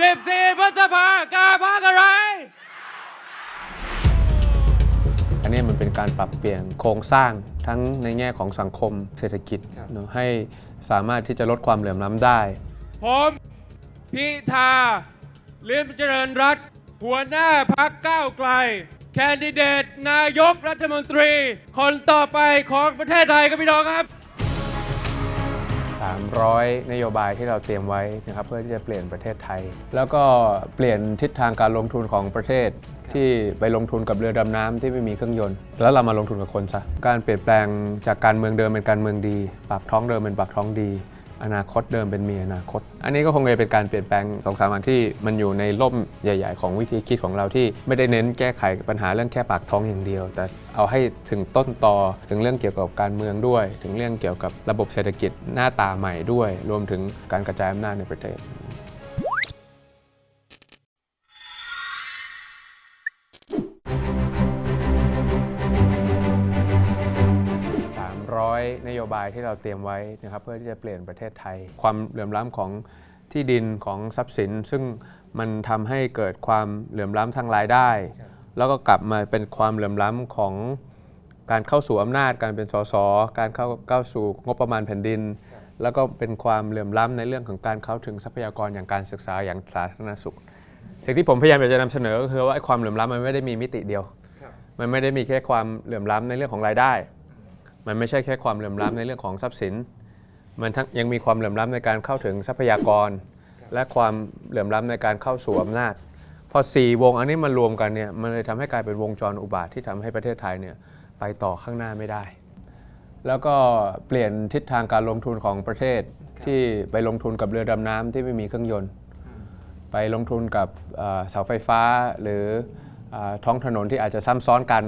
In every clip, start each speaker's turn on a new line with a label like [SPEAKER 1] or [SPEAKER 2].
[SPEAKER 1] 14พฤษภากาพักอะไร
[SPEAKER 2] อันนี้มันเป็นการปรับเปลี่ยนโครงสร้างทั้งในแง่ของสังคมเศรษฐกิจเนอะให้สามารถที่จะลดความเหลื่อมล้ำได้
[SPEAKER 1] ผมพิธาลิมเจริญรัตน์หัวหน้าพักก้าวไกล แคนดิเดตนายกรัฐมนตรี คนต่อไปของประเทศไทยครับพี่น้องครับ
[SPEAKER 2] 300 นโยบายที่เราเตรียมไว้นะครับเพื่อที่จะเปลี่ยนประเทศไทย แล้วก็เปลี่ยนทิศทางการลงทุนของประเทศ ที่ไปลงทุนกับเรือดำน้ำที่ไม่มีเครื่องยนต์ แล้วเรามาลงทุนกับคนซะการเปลี่ยนแปลงจากการเมืองเดิมเป็นการเมืองดี ปากท้องเดิมเป็นปากท้องดี อนาคตเดิมเป็นมีอนาคต อันนี้ก็คงจะเป็นการเปลี่ยนแปลงสองสามอันที่มันอยู่ในร่มใหญ่ ๆ ของวิธีคิดของเราที่ไม่ได้เน้นแก้ไขปัญหาเรื่องแค่ปากท้องอย่างเดียว แต่เอาให้ถึงต้นตอถึงเรื่องเกี่ยวกับการเมืองด้วย ถึงเรื่องเกี่ยวกับระบบเศรษฐกิจหน้าตาใหม่ด้วย รวมถึงการกระจายอำนาจในประเทศ 300นโยบายที่เราเตรียมไว้นะครับเพื่อที่จะเปลี่ยนประเทศไทย ความเหลื่อมล้ำของที่ดินของทรัพย์สิน ซึ่งมันทำให้เกิดความเหลื่อมล้ำทางรายได้ แล้วก็กลับมาเป็นความเหลื่อมล้ำของการเข้าสู่อำนาจการเป็นสสการเข้าเข้าสู่งบประมาณแผ่นดิน แล้วก็เป็นความเหลื่อมล้ำในเรื่องของการเข้าถึงทรัพยากรอย่างการศึกษาอย่างสาธารณสุข สิ่งที่ผมพยายามอยากจะนำเสนอก็คือว่าไอ้ความเหลื่อมล้ำมันไม่ได้มีมิติเดียว มันไม่ได้มีแค่ความเหลื่อมล้ำในเรื่องของรายได้ มันไม่ใช่แค่ความเหลื่อมล้ำในเรื่องของทรัพย์สิน มันทั้งยังมีความเหลื่อมล้ำในการเข้าถึงทรัพยากร และความเหลื่อมล้ำในการเข้าสู่อำนาจ พอสี่วงอันนี้มันรวมกันเนี่ยมันเลยทำให้กลายเป็นวงจรอุบาทที่ทำให้ประเทศไทยเนี่ยไปต่อข้างหน้าไม่ได้ แล้วก็เปลี่ยนทิศทางการลงทุนของประเทศที่ไปลงทุนกับเรือดำน้ำที่ไม่มีเครื่องยนต์ ไปลงทุนกับเอ่อเสาไฟฟ้าหรือเออท้องถนนที่อาจจะซ้ำซ้อนกัน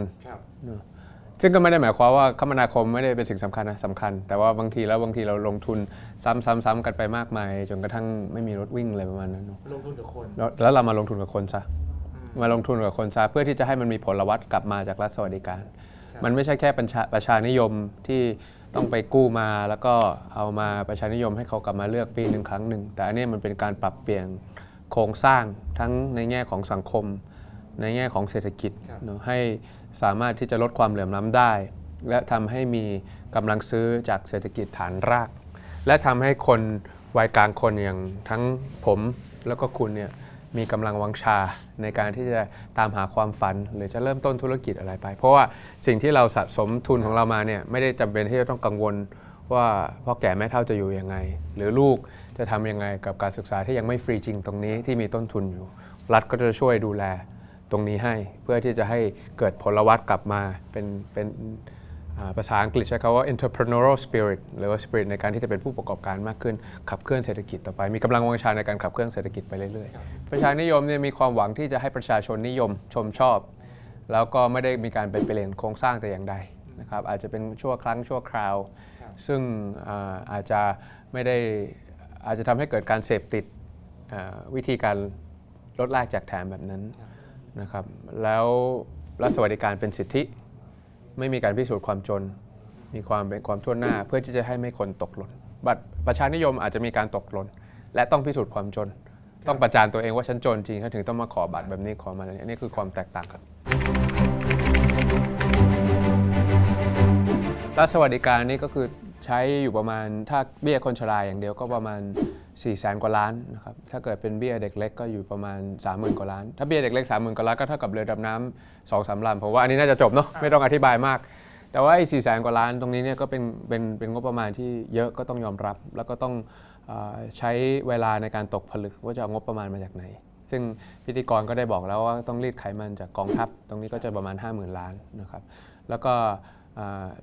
[SPEAKER 2] ซึ่งก็ไม่ได้หมายความว่าคมนาคมไม่ได้เป็นสิ่งสำคัญนะสำคัญ แต่ว่าบางทีแล้วบางทีเราลงทุนซ้ำๆๆกันไปมากมาย จนกระทั่งไม่มีรถวิ่งอะไรประมาณนั้นเนอะ
[SPEAKER 3] ลงทุนกับคน
[SPEAKER 2] แล้วแล้วเรามาลงทุนกับคนซะมาลงทุนกับคนซะเพื่อที่จะให้มันมีผลวัตกลับมาจากรัฐสวัสดิการ มันไม่ใช่แค่ประชาประชานิยมที่ต้องไปกู้มาแล้วก็เอามาประชานิยมให้เขากลับมาเลือกปีหนึ่งครั้งหนึ่งแต่อันนี้มันเป็นการปรับเปลี่ยนโครงสร้างทั้งในแง่ของสังคม ในแง่ของเศรษฐกิจเนอะให้ สามารถที่จะลดความเหลื่อมล้ำได้ และทำให้มีกำลังซื้อจากเศรษฐกิจฐานราก และทำให้คนวัยกลางคนอย่างทั้งผมแล้วก็คุณเนี่ยมีกำลังวังชาในการที่จะตามหาความฝัน หรือจะเริ่มต้นธุรกิจอะไรไป เพราะว่าสิ่งที่เราสะสมทุนของเรามาเนี่ยไม่ได้จำเป็นที่จะต้องกังวลว่าพ่อแก่แม่เฒ่าจะอยู่ยังไง หรือลูกจะทำยังไงกับการศึกษาที่ยังไม่ฟรีจริงตรงนี้ที่มีต้นทุนอยู่ รัฐก็จะช่วยดูแล ตรงนี้ให้เพื่อที่จะให้เกิดผลวัตกลับมาเป็นเป็นอ่าภาษาอังกฤษใช้คำว่า entrepreneurial spirit หรือว่า spirit ในการที่จะเป็นผู้ประกอบการมากขึ้น ขับเคลื่อนเศรษฐกิจต่อไป มีกำลังวังชาในการขับเคลื่อนเศรษฐกิจไปเรื่อยๆ ประชานิยมเนี่ยมีความหวังที่จะให้ประชาชนนิยมชมชอบ แล้วก็ไม่ได้มีการไปเปลี่ยนโครงสร้างแต่อย่างใดนะครับอาจจะเป็นชั่วครั้งชั่วคราว ซึ่งอ่าอาจจะไม่ได้อาจจะทำให้เกิดการเสพติดอ่าวิธีการลดแลกแจกแถมแบบนั้น นะครับแล้วรัฐสวัสดิการเป็นสิทธิ ไม่มีการพิสูจน์ความจน มีความเป็นความทั่วหน้าเพื่อที่จะให้ไม่คนตกหล่นบัตรประชานิยมอาจจะมีการตกหล่นและต้องพิสูจน์ความจน ต้องประจานตัวเองว่าฉันจนจริงเขาถึงต้องมาขอบัตรแบบนี้ขอมาอะไรนี้นี่คือความแตกต่างครับรัฐสวัสดิการนี่ก็คือใช้อยู่ประมาณถ้าเบี้ยคนชราอย่างเดียวก็ประมาณ 4 0 0แสนกว่าล้านนะครับ ถ้าเกิดเป็นเบี้ยเด็กเล็กก็อยู่ประมาณ 30,000 กว่าล้าน ถ้าเบี้ยเด็กเล็ก 30,000 กว่าล้านก็เท่ากับเรือดำน้ำสองสามลำผมว่าอันนี้น่าจะจบเนาะ ไม่ต้องอธิบายมาก แต่ว่าไอ้สี่แสนกว่าล้านตรงนี้เนี่ยก็เป็นเป็นเป็นงบประมาณที่เยอะก็ต้องยอมรับ แล้วก็ต้องเออใช้เวลาในการตกผลึกว่าจะเอางบประมาณมาจากไหน ซึ่งพิธีกรก็ได้บอกแล้วว่าต้องรีดไขมันจากกองทัพ ตรงนี้ก็จะประมาณ 50,000 ล้านนะครับ แล้วก็อ่า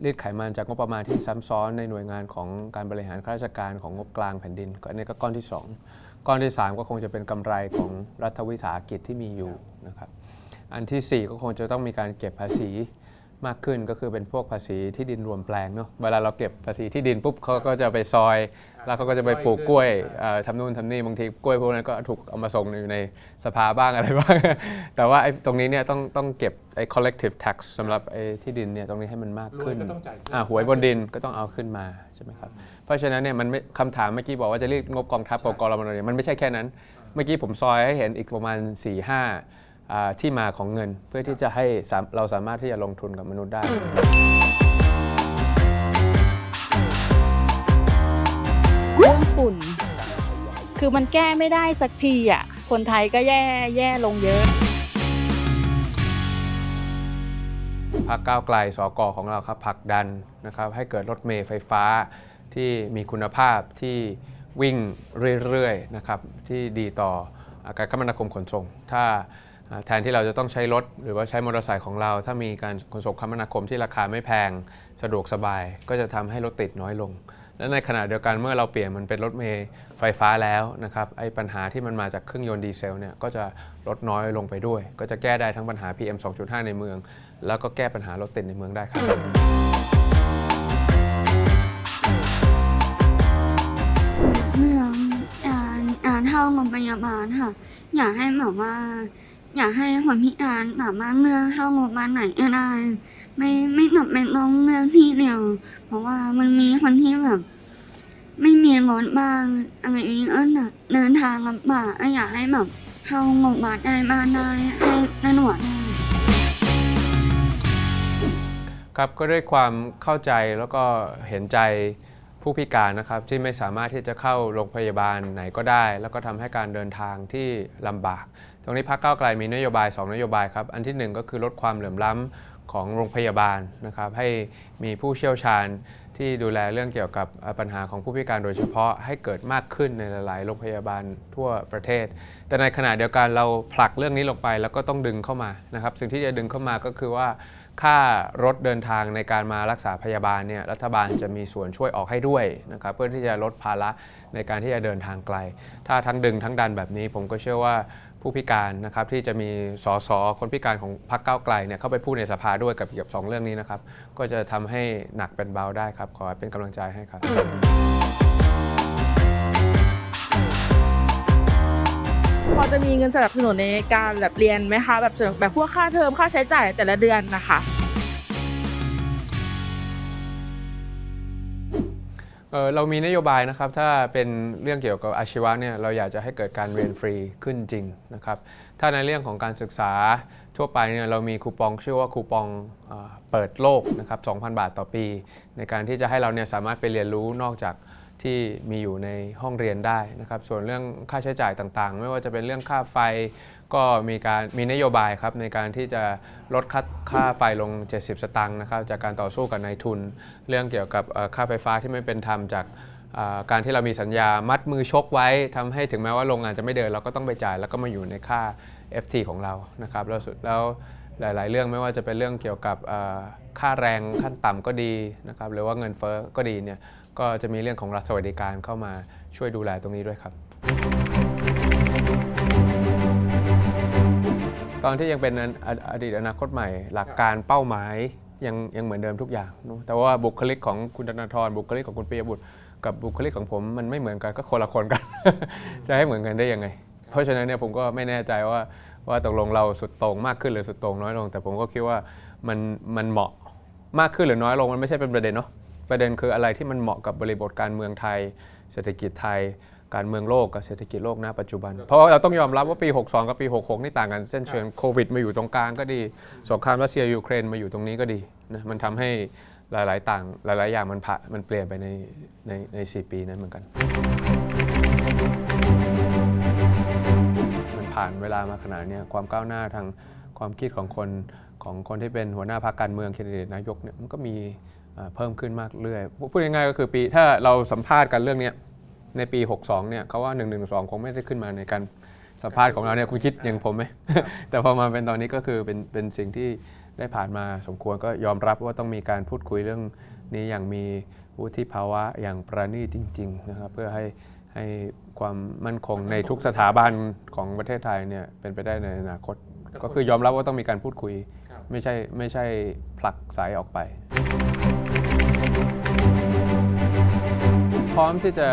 [SPEAKER 2] รีดไขมันจากงบประมาณที่ซ้ำซ้อนในหน่วยงานของการบริหารข้าราชการของงบกลางแผ่นดินก็อันนี้ก็ก้อนที่ 2 ก้อนที่ 3 ก็คงจะเป็นกำไรของรัฐวิสาหกิจที่มีอยู่นะครับอันทีสี่4 ก็คงจะต้องมีการเก็บภาษี มากขึ้นก็คือเป็นพวกภาษีที่ดินรวมแปลงเนาะเวลาเราเก็บภาษีที่ดินปุ๊บเขาก็จะไปซอย แล้วเขาก็จะไปปลูกกล้วยเอ่อทำนู่นทำนี่บางทีกล้วยพวกนั้นก็ถูกเอามาส่งอยู่ในสภาบ้างอะไรบ้าง แต่ว่าไอ้ตรงนี้เนี่ยต้องต้องเก็บไอ้ collective tax สำหรับไอ้ที่ดินเนี่ยตรงนี้ให้มันมากขึ้น
[SPEAKER 3] รวยก็ต้องจ่ายขึ้น
[SPEAKER 2] อ่าหวยบนดินก็ต้องเอาขึ้นมาใช่ไหมครับเพราะฉะนั้นเนี่ยมันไม่คำถามเมื่อกี้บอกว่าจะเรียกงบกองทัพกับกรมนเนี่ยมันไม่ใช่แค่นั้น เมื่อกี้ผมซอยให้เห็นอีกประมาณ4-5อ่า ที่มาของเงินเพื่อที่จะให้สามเราสามารถที่จะลงทุนกับมนุษย์ได้
[SPEAKER 3] เรื่องฝุ่น คือมันแก้ไม่ได้สักทีอะคนไทยก็แย่แย่ลงเยอะ
[SPEAKER 2] พักก้าวไกลสกของเราครับผลักดันนะครับให้เกิดรถเมล์ไฟฟ้าที่มีคุณภาพที่วิ่งเรื่อยๆนะครับที่ดีต่ออาการคมนาคมขนส่ง ถ้าอ่า แทนที่เราจะต้องใช้รถ หรือว่าใช้มอเตอร์ไซค์ของเรา ถ้ามีการขนส่งคมนาคมที่ราคาไม่แพงสะดวกสบาย ก็จะทำให้รถติดน้อยลง และในขณะเดียวกันเมื่อเราเปลี่ยนมันเป็นรถเมล์ไฟฟ้าแล้วนะครับไอ้ปัญหาที่มันมาจากเครื่องยนต์ดีเซลเนี่ยก็จะลดน้อยลงไปด้วย ก็จะแก้ได้ทั้งปัญหา PM 2.5 ในเมือง แล้วก็แก้ปัญหารถติดในเมืองได้ครับ
[SPEAKER 4] เรื่องการการเข้าโรงพยาบาลค่ะ อยากให้แบบว่า อยากให้คนพิการสามารถเลือกเข้าโรงพยาบาลไหนก็ได้ ไม่ไม่จำเป็นต้องเลือกที่เดียว เพราะว่ามันมีคนที่แบบ ไม่มีรถบ้างอะไรอย่างเงี้ยเดินทางลำบากอยากให้แบบเข้าโรงพยาบาลได้บ้านได้ให้ตำรวจได้
[SPEAKER 2] ครับก็ด้วยความเข้าใจแล้วก็เห็นใจ ผู้พิการนะครับที่ไม่สามารถที่จะเข้าโรงพยาบาลไหนก็ได้ แล้วก็ทำให้การเดินทางที่ลำบาก ตรงนี้พรรคก้าวไกลมีนโยบาย 2 นโยบายครับ อันที่ 1 ก็คือลดความเหลื่อมล้ำของโรงพยาบาลนะครับให้มีผู้เชี่ยวชาญ ที่ดูแลเรื่องเกี่ยวกับปัญหาของผู้พิการโดยเฉพาะให้เกิดมากขึ้นในหลายๆโรงพยาบาลทั่วประเทศ แต่ในขณะเดียวกันเราผลักเรื่องนี้ลงไปแล้วก็ต้องดึงเข้ามานะครับ สิ่งที่จะดึงเข้ามาก็คือว่า ค่ารถเดินทางในการมารักษาพยาบาลเนี่ยรัฐบาลจะมีส่วนช่วยออกให้ด้วยนะครับเพื่อที่จะลดภาระในการที่จะเดินทางไกล ถ้าทั้งดึงทั้งดันแบบนี้ผมก็เชื่อว่า ผู้พิการนะครับที่จะมีสสคนพิการของพรรคก้าวไกลเนี่ยเข้าไปพูดในสภาด้วยกับเกี่ยวกับสองเรื่องนี้นะครับ ก็จะทำให้หนักเป็นเบาได้ครับ ขอเป็นกำลังใจให้ครับ
[SPEAKER 3] พอจะมีเงินสนับสนุนในการแบบเรียนไหมคะแบบส่วนแบบพวกค่าเทอมค่าใช้จ่ายแต่ละเดือนนะคะ
[SPEAKER 2] เออเรามีนโยบายนะครับ ถ้าเป็นเรื่องเกี่ยวกับอาชีวะเนี่ยเราอยากจะให้เกิดการเรียนฟรีขึ้นจริงนะครับ ถ้าในเรื่องของการศึกษาทั่วไปเนี่ยเรามีคูปองชื่อว่าคูปองเออเปิดโลกนะครับ 2,000 บาทต่อปี ในการที่จะให้เราเนี่ยสามารถไปเรียนรู้นอกจาก ที่มีอยู่ในห้องเรียนได้นะครับส่วนเรื่องค่าใช้จ่ายต่างๆ ไม่ว่าจะเป็นเรื่องค่าไฟก็มีการมีนโยบายครับในการที่จะลดค่าค่าไฟลง 70 สตางค์นะครับจากการต่อสู้กับนายทุน เรื่องเกี่ยวกับค่าไฟฟ้าที่ไม่เป็นธรรมจากการที่เรามีสัญญามัดมือชกไว้ทำให้ถึงแม้ว่าโรงงานจะไม่เดินเราก็ต้องไปจ่ายแล้วก็มาอยู่ในค่า FT ของเรานะครับแล้วสุดแล้วหลาย ๆ เรื่องไม่ว่าจะเป็นเรื่องเกี่ยวกับค่าแรงขั้นต่ำก็ดีนะครับหรือว่าเงินเฟ้อก็ดีเนี่ย ก็จะมีเรื่องของรัฐสวัสดิการเข้ามาช่วยดูแลตรงนี้ด้วยครับ ตอนที่ยังเป็นออดีตอนาคตใหม่ หลักการเป้าหมายยังยังเหมือนเดิมทุกอย่าง แต่ว่าบุคลิกของคุณธนาธรบุคลิกของคุณปิยบุตร กับบุคลิกของผมมันไม่เหมือนกันก็คนละคนกัน จะให้เหมือนกันได้ยังไง เพราะฉะนั้นเนี่ยผมก็ไม่แน่ใจว่าว่าตกลงเราสุดโต่งมากขึ้นหรือสุดโต่งน้อยลง แต่ผมก็คิดว่ามันมันเหมาะมากขึ้นหรือน้อยลงมันไม่ใช่เป็นประเด็นเนาะ ประเด็นคืออะไรที่มันเหมาะกับบริบทการเมืองไทย เศรษฐกิจไทย การเมืองโลกกับเศรษฐกิจโลกณปัจจุบัน เพราะว่าเราต้องยอมรับว่าปี 62 กับปี 66 นี่ต่างกันเส้นเชิงโควิดมาอยู่ตรงกลางก็ดีสงครามรัสเซียยูเครนมาอยู่ตรงนี้ก็ดีนะมันทำให้หลาย ๆ ต่างหลาย ๆ อย่างมันผ่ามันเปลี่ยนไปในในใน4ปีนั้นเหมือนกัน มันผ่านเวลามาขนาดเนี้ยความก้าวหน้าทางความคิดของคนของคนที่เป็นหัวหน้าพรรคการเมืองแคนดิเดตนายกเนี่ยมันก็มี เอ่อเพิ่มขึ้นมากเรื่อย พูดง่ายๆก็คือปีถ้าเราสัมภาษณ์กันเรื่องเนี้ยในปี 62เนี่ยเขาว่า 1 1 2 คงไม่ได้ขึ้นมาในการสัมภาษณ์ของเราเนี่ยคุณคิดอย่างผมไหม แต่พอมาเป็นตอนนี้ก็คือเป็นเป็นสิ่งที่ได้ผ่านมาสมควรก็ยอมรับว่าต้องมีการพูดคุยเรื่องนี้อย่างมีวุฒิภาวะอย่างประณีตจริง ๆ นะครับ เพื่อให้ให้ความมั่นคงในทุกสถาบันของประเทศไทยเนี่ยเป็นไปได้ในอนาคต ก็คือยอมรับว่าต้องมีการพูดคุย ไม่ใช่ไม่ใช่ผลักสายออกไป ร้อมที่จะ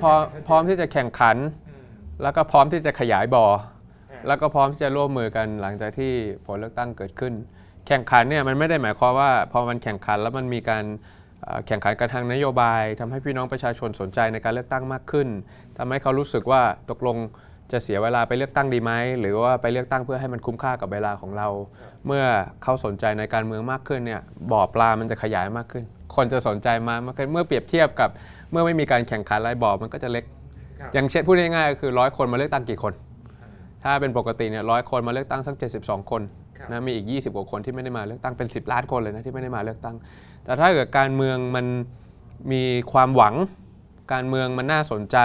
[SPEAKER 2] พร้อมพร้อมที่จะแข่งขัน แล้วก็พร้อมที่จะขยายบ่อแล้วก็พร้อมที่จะร่วมมือกันหลังจากที่ผลเลือกตั้งเกิดขึ้น แข่งขันเนี่ยมันไม่ได้หมายความว่าพอมันแข่งขันแล้วมันมีการแข่งขันกันทางนโยบายทำให้พี่น้องประชาชนสนใจในการเลือกตั้งมากขึ้นทำให้เขารู้สึกว่าตกลงจะเสียเวลาไปเลือกตั้งดีไหมหรือว่าไปเลือกตั้งเพื่อให้มันคุ้มค่ากับเวลาของเรา เมื่อเขาสนใจในการเมืองมากขึ้นเนี่ยบ่อปลามันจะขยายมากขึ้น คนจะสนใจมามากขึ้นเมื่อเปรียบเทียบกับ เมื่อไม่มีการแข่งขันรายบ่อมันก็จะเล็ก อย่างเช่นพูดง่ายๆก็คือร้อยคนมาเลือกตั้งกี่คน ถ้าเป็นปกติเนี่ยร้อยคนมาเลือกตั้งสัก 72 คนนะมีอีก 20กว่าคนที่ไม่ได้มาเลือกตั้งเป็น 10 ล้านคนเลยนะที่ไม่ได้มาเลือกตั้ง แต่ถ้าเกิดการเมืองมันมีความหวัง การเมืองมันน่าสนใจ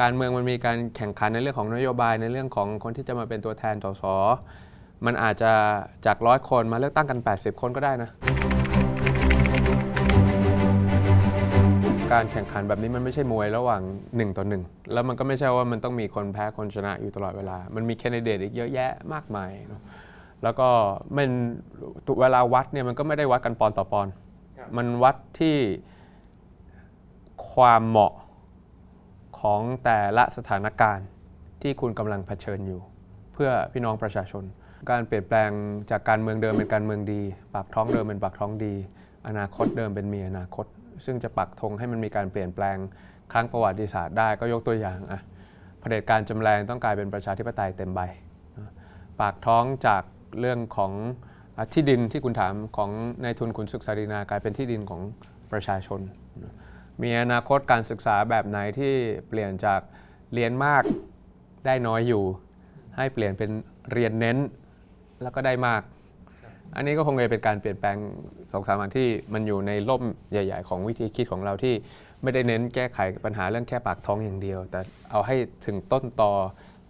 [SPEAKER 2] การเมืองมันมีการแข่งขันในเรื่องของนโยบายในเรื่องของคนที่จะมาเป็นตัวแทนสสมันอาจจะจากร้อยคนมาเลือกตั้งกัน 80 คนก็ได้นะ การแข่งขันแบบนี้มันไม่ใช่มวยระหว่าง1ต่อ1แล้วมันก็ไม่ใช่ว่ามันต้องมีคนแพ้คนชนะอยู่ตลอดเวลา มันมีแคนดิเดตอีกเยอะแยะมากมายเนอะแล้วก็มันเวลาวัดเนี่ยมันก็ไม่ได้วัดกันปอนต่อปอน มันวัดที่ความเหมาะของแต่ละสถานการณ์ที่คุณกำลังเผชิญอยู่ เพื่อพี่น้องประชาชน การเปลี่ยนแปลงจากการเมืองเดิมเป็นการเมืองดี ปากท้องเดิมเป็นปากท้องดี อนาคตเดิมเป็นมีอนาคต ซึ่งจะปักธงให้มันมีการเปลี่ยนแปลงครั้งประวัติศาสตร์ได้ก็ยกตัวอย่างอะเผด็จการจำแรงต้องกลายเป็นประชาธิปไตยเต็มใบ ปากท้องจากเรื่องของอที่ดินที่คุณถามของนายทุนขุนศึกษาดีนากลายเป็นที่ดินของประชาชน มีอนาคตการศึกษาแบบไหนที่เปลี่ยนจากเรียนมากได้น้อยอยู่ ให้เปลี่ยนเป็นเรียนเน้นแล้วก็ได้มาก อันนี้ก็คงจะเป็นการเปลี่ยนแปลงสองสามอันที่มันอยู่ในร่มใหญ่ ๆ ของวิธีคิดของเราที่ไม่ได้เน้นแก้ไขปัญหาเรื่องแค่ปากท้องอย่างเดียว แต่เอาให้ถึงต้นตอ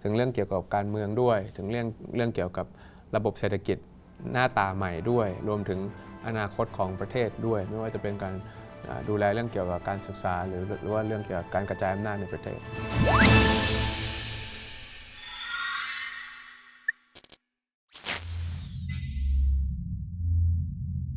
[SPEAKER 2] ถึงเรื่องเกี่ยวกับการเมืองด้วย ถึงเรื่องเรื่องเกี่ยวกับระบบเศรษฐกิจหน้าตาใหม่ด้วย รวมถึงอนาคตของประเทศด้วย ไม่ว่าจะเป็นการดูแลเรื่องเกี่ยวกับการศึกษา หรือหรือว่าเรื่องเกี่ยวกับการกระจายอำนาจในประเทศ